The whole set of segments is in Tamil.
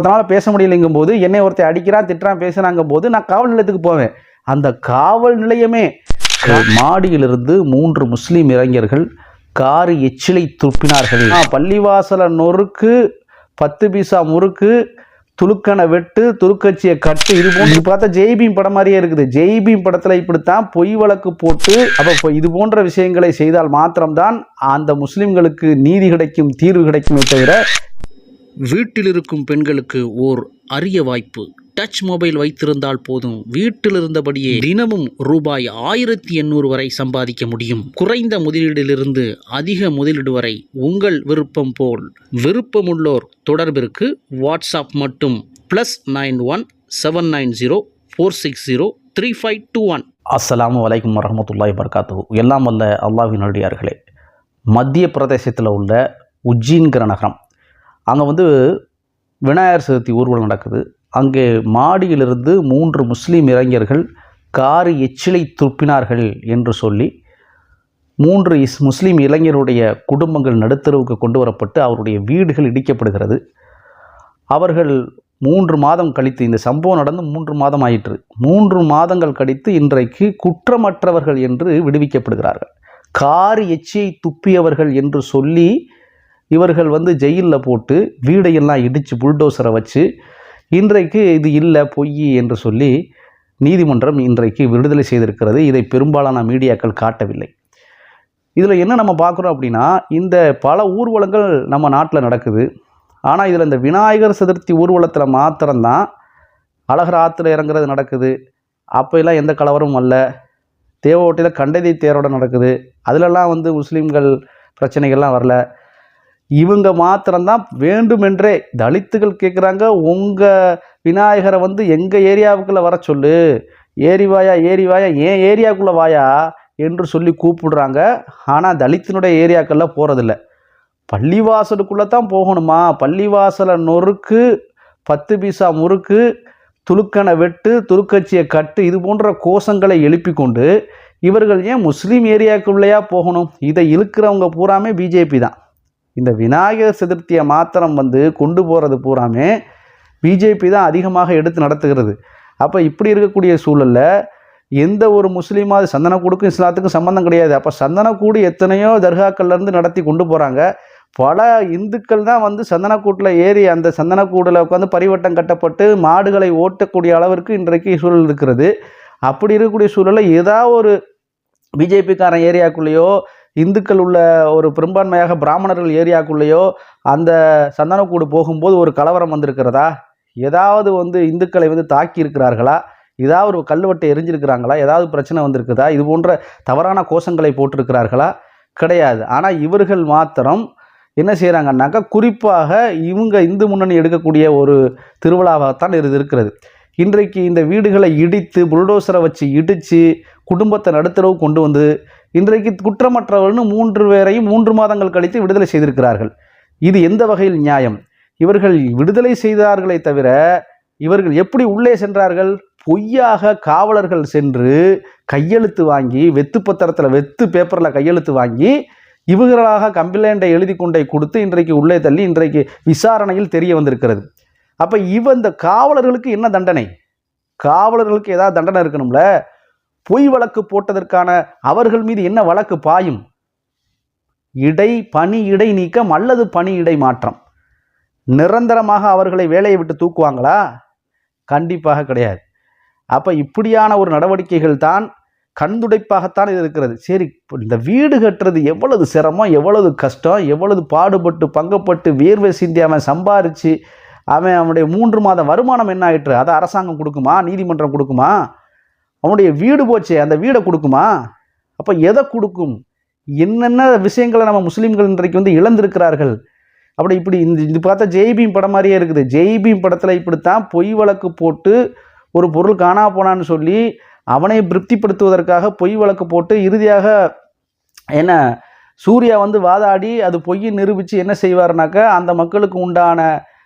அதனால் பேச முடியலைங்கும் போது என்னை ஒருத்தர் அடிக்கிறான் திட்டுறான் பேசுறாங்கும் போது நான் காவல் நிலையத்துக்கு போவேன். அந்த காவல் நிலையமே மாடியிலிருந்து மூன்று முஸ்லீம் இளைஞர்கள் காரி எச்சிலை துப்பினார்கள். பள்ளிவாசல நொறுக்கு பத்து பீசா முறுக்கு துலுக்கனை வெட்டு துருக்கச்சியை கட்டு இது போன்று பார்த்தா ஜெய்பீம் படம் மாதிரியே இருக்குது. ஜெய்பீம் படத்தில் இப்படித்தான் பொய் வழக்கு போட்டு அப்போ இது போன்ற விஷயங்களை செய்தால் மாத்திரம்தான் அந்த முஸ்லிம்களுக்கு நீதி கிடைக்கும் தீர்வு கிடைக்குமே தவிர வீட்டில் இருக்கும் பெண்களுக்கு ஓர் அரிய வாய்ப்பு. டச் மொபைல் வைத்திருந்தால் போதும். வீட்டில் இருந்தபடியே தினமும் ரூபாய் ஆயிரத்தி எண்ணூறு வரை சம்பாதிக்க முடியும். குறைந்த முதலீடிலிருந்து அதிக முதலீடு வரை உங்கள் விருப்பம் போல். விருப்பமுள்ளோர் தொடர்பிற்கு வாட்ஸ்அப் மட்டும். Plus nine one seven nine zero four six zero three five two one. அஸ்ஸலாமு வலைக்கம் வரமத்துல்லாய் வர்காத்து எல்லாம் வல்ல அல்லாஹ்வின் அடியார்களே மத்திய பிரதேசத்தில் உள்ள உஜ்ஜீன்கிற நகரம். அங்கே வந்து விநாயகர் சதுர்த்தி ஊர்வலம் நடக்குது. அங்கே மாடியிலிருந்து மூன்று முஸ்லீம் இளைஞர்கள் காரி எச்சிலை துப்பினார்கள் என்று சொல்லி மூன்று இஸ் முஸ்லீம் இளைஞருடைய குடும்பங்கள் நடுத்தருவுக்கு கொண்டு வரப்பட்டு அவருடைய வீடுகள் இடிக்கப்படுகிறது. அவர்கள் மூன்று மாதம் கழித்து இந்த சம்பவம் நடந்து மூன்று மாதம் ஆயிற்று. மூன்று மாதங்கள் கழித்து இன்றைக்கு குற்றமற்றவர்கள் என்று விடுவிக்கப்படுகிறார்கள். காரி எச்சியை துப்பியவர்கள் என்று சொல்லி இவர்கள் வந்து ஜெயிலில் போட்டு வீடையெல்லாம் இடித்து புல்டோசரை வச்சு இன்றைக்கு இது இல்லை பொய் என்று சொல்லி நீதிமன்றம் இன்றைக்கு விடுதலை செய்திருக்கிறது. இதை பெரும்பாலான மீடியாக்கள் காட்டவில்லை. இதில் என்ன நம்ம பார்க்குறோம் அப்படின்னா இந்த பல ஊர்வலங்கள் நம்ம நாட்டில் நடக்குது. ஆனால் இதில் இந்த விநாயகர் சதுர்த்தி ஊர்வலத்தில் மாத்திரம்தான் அழகர் ஆற்றுல இறங்குறது நடக்குது. அப்போல்லாம் எந்த கலவரமும் அல்ல. தேவோட்டையில் கண்டதை தேரோட நடக்குது. அதிலெல்லாம் வந்து முஸ்லீம்கள் பிரச்சனைகள்லாம் வரல. இவங்க மாத்திரம்தான் வேண்டுமென்றே தலித்துகள் கேட்குறாங்க உங்கள் விநாயகரை வந்து எங்கள் ஏரியாவுக்குள்ளே வர சொல்லு. ஏரி வாயா ஏரி வாயா ஏன் ஏரியாவுக்குள்ளே வாயா என்று சொல்லி கூப்பிடுறாங்க. ஆனால் தலித்தினுடைய ஏரியாக்கெல்லாம் போகிறதில்ல பள்ளிவாசலுக்குள்ளே தான் போகணுமா? பள்ளிவாசலை நொறுக்கு பத்து பீசா முறுக்கு துலுக்கனை வெட்டு துருக்கட்சியை கட்டு இது போன்ற கோஷங்களை எழுப்பி கொண்டு இவர்கள் ஏன் முஸ்லீம் ஏரியாவுக்குள்ளேயா போகணும்? இதை இழுக்கிறவங்க பூராமே பிஜேபி தான். இந்த விநாயகர் சதுர்த்தியை மாத்திரம் வந்து கொண்டு போகிறது பூராமே பிஜேபி தான் அதிகமாக எடுத்து நடத்துகிறது. அப்போ இப்படி இருக்கக்கூடிய சூழலில் எந்த ஒரு முஸ்லீமாவது சந்தனக்கூடுக்கும் இஸ்லாத்துக்கும் சம்மந்தம் கிடையாது. அப்போ சந்தனக்கூடு எத்தனையோ தர்காக்கள்லேருந்து நடத்தி கொண்டு போகிறாங்க பல இந்துக்கள் தான் வந்து சந்தனக்கூட்டில் ஏறி அந்த சந்தனக்கூடில் உட்காந்து பரிவட்டம் கட்டப்பட்டு மாடுகளை ஓட்டக்கூடிய அளவிற்கு இன்றைக்கு சூழல் இருக்கிறது. அப்படி இருக்கக்கூடிய சூழலில் ஏதாவது ஒரு பிஜேபிக்காரன் ஏரியாக்குள்ளேயோ இந்துக்கள் உள்ள ஒரு பெரும்பான்மையாக பிராமணர்கள் ஏரியாக்குள்ளேயோ அந்த சந்தனக்கூடு போகும்போது ஒரு கலவரம் வந்திருக்கிறதா? ஏதாவது வந்து இந்துக்களை வந்து தாக்கி இருக்கிறார்களா ஏதாவது ஒரு கல்வெட்டை எரிஞ்சிருக்கிறாங்களா? ஏதாவது பிரச்சனை வந்திருக்குதா? இது போன்ற தவறான கோஷங்களை போட்டிருக்கிறார்களா? கிடையாது. ஆனால் இவர்கள் மாத்திரம் என்ன செய்கிறாங்கன்னாக்கா குறிப்பாக இவங்க இந்து முன்னணி எடுக்கக்கூடிய ஒரு திருவிழாவாகத்தான் இது இருக்கிறது. இன்றைக்கு இந்த வீடுகளை இடித்து புல்டோசரை வச்சு இடித்து குடும்பத்தை நடுத்தரவு கொண்டு வந்து இன்றைக்கு குற்றமற்றவர்னு மூன்று பேரையும் மூன்று மாதங்கள் கழித்து விடுதலை செய்திருக்கிறார்கள். இது எந்த வகையில் நியாயம்? இவர்கள் விடுதலை செய்தார்களே தவிர இவர்கள் எப்படி உள்ளே சென்றார்கள்? பொய்யாக காவலர்கள் சென்று கையெழுத்து வாங்கி வெத்து பத்திரத்தில் வெத்து பேப்பரில் கையெழுத்து வாங்கி இவர்களாக கம்ப்ளைண்ட்டை எழுதி கொண்டே கொடுத்து இன்றைக்கு உள்ளே தள்ளி இன்றைக்கு விசாரணையில் தெரிய வந்திருக்கிறது. அப்போ இவ இந்த காவலர்களுக்கு என்ன தண்டனை? காவலர்களுக்கு ஏதாவது தண்டனை இருக்கணும்ல? பொய் வழக்கு போட்டதற்கான அவர்கள் மீது என்ன வழக்கு பாயும்? இடை பணி இடை நீக்கம் அல்லது பணி இடை மாற்றம். நிரந்தரமாக அவர்களை வேலையை விட்டு தூக்குவாங்களா? கண்டிப்பாக கிடையாது. அப்போ இப்படியான ஒரு நடவடிக்கைகள் தான் கண்துடைப்பாகத்தான் இது இருக்கிறது. சரி இந்த வீடு கட்டுறது எவ்வளவு சிரமம் எவ்வளவு கஷ்டம் எவ்வளவு பாடுபட்டு பங்கப்பட்டு வேர்வை சிந்தி அவன் சம்பாரித்து அவன் அவனுடைய மூன்று மாத வருமானம் என்ன ஆயிற்று? அதை அரசாங்கம் கொடுக்குமா? நீதிமன்றம் கொடுக்குமா? அவனுடைய வீடு போச்சே அந்த வீடை கொடுக்குமா? அப்போ எதை கொடுக்கும்? என்னென்ன விஷயங்களை நம்ம முஸ்லீம்கள் இன்றைக்கு வந்து இழந்திருக்கிறார்கள்? அப்படி இப்படி இந்த இது பார்த்தா ஜெய்பீம் படம் மாதிரியே இருக்குது. ஜெய்பீம் படத்தில் இப்படித்தான் பொய் வழக்கு போட்டு ஒரு பொருள் காணா போனான்னு சொல்லி அவனை திருப்திப்படுத்துவதற்காக பொய் வழக்கு போட்டு இறுதியாக என்ன சூர்யா வந்து வாதாடி அது பொய்யை நிரூபித்து என்ன செய்வார்னாக்கா அந்த மக்களுக்கு உண்டான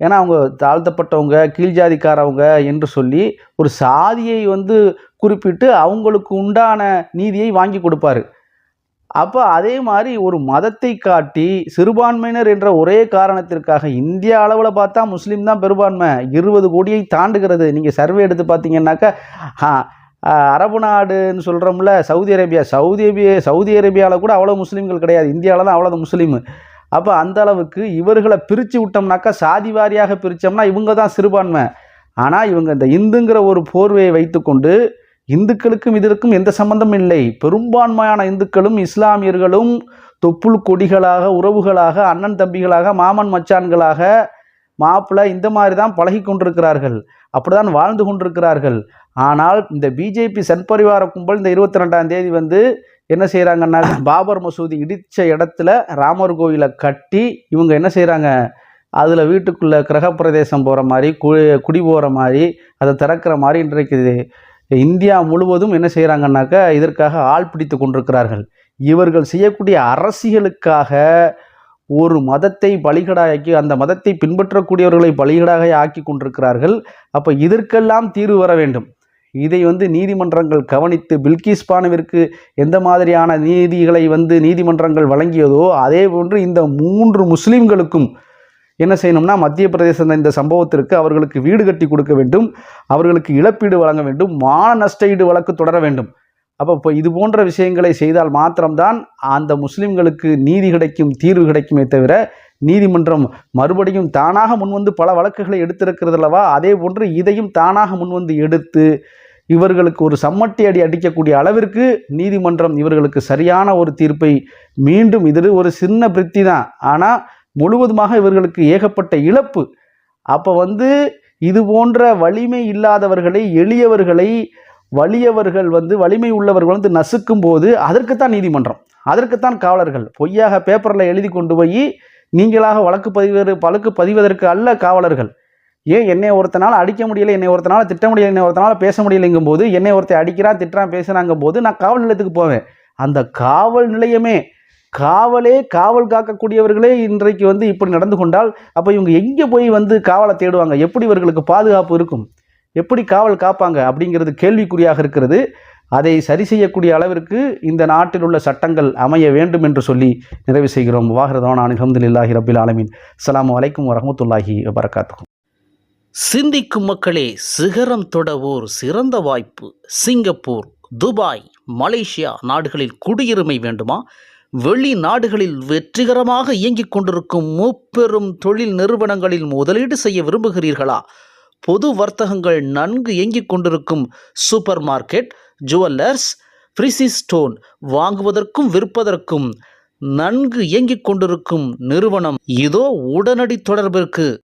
ஏன்னா அவங்க தாழ்த்தப்பட்டவங்க கீழ்ஜாதிக்காரவங்க என்று சொல்லி ஒரு சாதியை வந்து குறிப்பிட்டு அவங்களுக்கு உண்டான நீதியை வாங்கி கொடுப்பாரு. அப்போ அதே மாதிரி ஒரு மதத்தை காட்டி சிறுபான்மையினர் என்ற ஒரே காரணத்திற்காக இந்திய அளவில் பார்த்தா முஸ்லீம் தான் பெரும்பான்மை. இருபது கோடியை தாண்டுகிறது. நீங்கள் சர்வே எடுத்து பார்த்தீங்கன்னாக்கா அரபு நாடுன்னு சொல்கிறோம்ல Saudi Arabia Saudi Arabia Saudi அரேபியாவில் கூட அவ்வளோ முஸ்லீம்கள் கிடையாது. இந்தியாவில் தான் அவ்வளோ முஸ்லீம். அப்போ அந்த அளவுக்கு இவர்களை பிரித்து விட்டோம்னாக்கா சாதி வாரியாக பிரித்தோம்னா இவங்க தான் சிறுபான்மை. ஆனால் இவங்க இந்த இந்துங்கிற ஒரு போர்வையை வைத்துக்கொண்டு இந்துக்களுக்கும் இதற்கும் எந்த சம்பந்தமும் இல்லை. பெரும்பான்மையான இந்துக்களும் இஸ்லாமியர்களும் தொப்புள் கொடிகளாக உறவுகளாக அண்ணன் தம்பிகளாக மாமன் மச்சான்களாக மாப்பிள்ளை இந்த மாதிரி தான் பழகி கொண்டிருக்கிறார்கள். அப்படிதான் வாழ்ந்து கொண்டிருக்கிறார்கள். ஆனால் இந்த பிஜேபி சன்பரிவார கும்பல் இந்த இருபத்தி ரெண்டாம் தேதி வந்து என்ன செய்கிறாங்கன்னா பாபர் மசூதி இடித்த இடத்துல ராமர் கோயிலை கட்டி இவங்க என்ன செய்கிறாங்க அதில் வீட்டுக்குள்ளே கிரகப்பிரதேசம் போகிற மாதிரி கு குடி போகிற மாதிரி அதை திறக்கிற மாதிரி இன்றைக்கு இந்தியா முழுவதும் என்ன செய்கிறாங்கன்னாக்கா இதற்காக ஆள் பிடித்து கொண்டிருக்கிறார்கள். இவர்கள் செய்யக்கூடிய அரசியலுக்காக ஒரு மதத்தை பலிகடாக்கி அந்த மதத்தை பின்பற்றக்கூடியவர்களை பலிகடாக ஆக்கி கொண்டிருக்கிறார்கள். அப்போ இதற்கெல்லாம் தீர்வு வர வேண்டும். இதை வந்து நீதிமன்றங்கள் கவனித்து பில்கிஸ் பானுவிற்கு எந்த மாதிரியான நீதிகளை வந்து நீதிமன்றங்கள் வழங்கியதோ அதே போன்று இந்த மூன்று முஸ்லிம்களுக்கும் என்ன செய்யணும்னா மத்திய பிரதேச இந்த சம்பவத்திற்கு அவர்களுக்கு வீடு கட்டி கொடுக்க வேண்டும் அவர்களுக்கு இழப்பீடு வழங்க வேண்டும் மான நஷ்டஈடு வழக்கு தொடர வேண்டும். அப்போ இப்போ இது போன்ற விஷயங்களை செய்தால் மாத்திரம்தான் அந்த முஸ்லிம்களுக்கு நீதி கிடைக்கும் தீர்வு கிடைக்குமே தவிர நீதிமன்றம் மறுபடியும் தானாக முன்வந்து பல வழக்குகளை எடுத்திருக்கிறது அல்லவா? அதே போன்று இதையும் தானாக முன்வந்து எடுத்து இவர்களுக்கு ஒரு சம்மட்டி அடி அடிக்கக்கூடிய அளவிற்கு நீதிமன்றம் இவர்களுக்கு சரியான ஒரு தீர்ப்பை மீண்டும் இது ஒரு சின்ன பிரித்தி தான். ஆனால் முழுவதுமாக இவர்களுக்கு ஏகப்பட்ட இழப்பு. அப்போ வந்து இது போன்ற வலிமை இல்லாதவர்களை எளியவர்களை வலியவர்கள் வந்து வலிமை உள்ளவர்கள் வந்து நசுக்கும் போது அதற்குத்தான் நீதிமன்றம் அதற்குத்தான் காவலர்கள். பொய்யாக பேப்பரில் எழுதி கொண்டு போய் நீங்களாக வழக்கு பதிவு வழக்கு பதிவதற்கு அல்ல காவலர்கள். ஏன் என்னை ஒருத்தனால் அடிக்க முடியல என்னை ஒருத்தனால் திட்ட முடியல என்னை ஒருத்தனால பேச முடியலைங்கும் போது என்னை ஒருத்தர் அடிக்கிறான் திட்டுறான் பேசுகிறாங்கும் போது நான் காவல் நிலையத்துக்கு போவேன். அந்த காவல் நிலையமே காவலே காவல் காக்கக்கூடியவர்களே இன்றைக்கு வந்து இப்படி நடந்து கொண்டால் அப்போ இவங்க எங்கே போய் வந்து காவலை தேடுவாங்க? எப்படி இவர்களுக்கு பாதுகாப்பு இருக்கும்? எப்படி காவல் காப்பாங்க? அப்படிங்கிறது கேள்விக்குறியாக இருக்கிறது. அதை சரி செய்யக்கூடிய அளவிற்கு இந்த நாட்டில் உள்ள சட்டங்கள் அமைய வேண்டும் என்று சொல்லி நிறைவு செய்கிறோம். வாஹிரதான அலமதுல்லாஹி ரபில் ஆலமீன். அலாம் வலைக்கம் வரமத்துல்லாஹி வபரகாத்து சிந்திக்கும் மக்களே சிகரம் தொடவோர் சிறந்த வாய்ப்பு. சிங்கப்பூர் துபாய் மலேசியா நாடுகளில் குடியுரிமை வேண்டுமா? வெளிநாடுகளில் வெற்றிகரமாக இயங்கிக் கொண்டிருக்கும் மூப்பெரும் தொழில் நிறுவனங்களில் முதலீடு செய்ய விரும்புகிறீர்களா? பொது வர்த்தகங்கள் நன்கு இயங்கிக் கொண்டிருக்கும் super market jewellers precious stone வாங்குவதற்கும் விற்பதற்கும் நன்கு இயங்கிக் கொண்டிருக்கும் நிறுவனம் இதோ உடனடி தொடர்பிற்கு.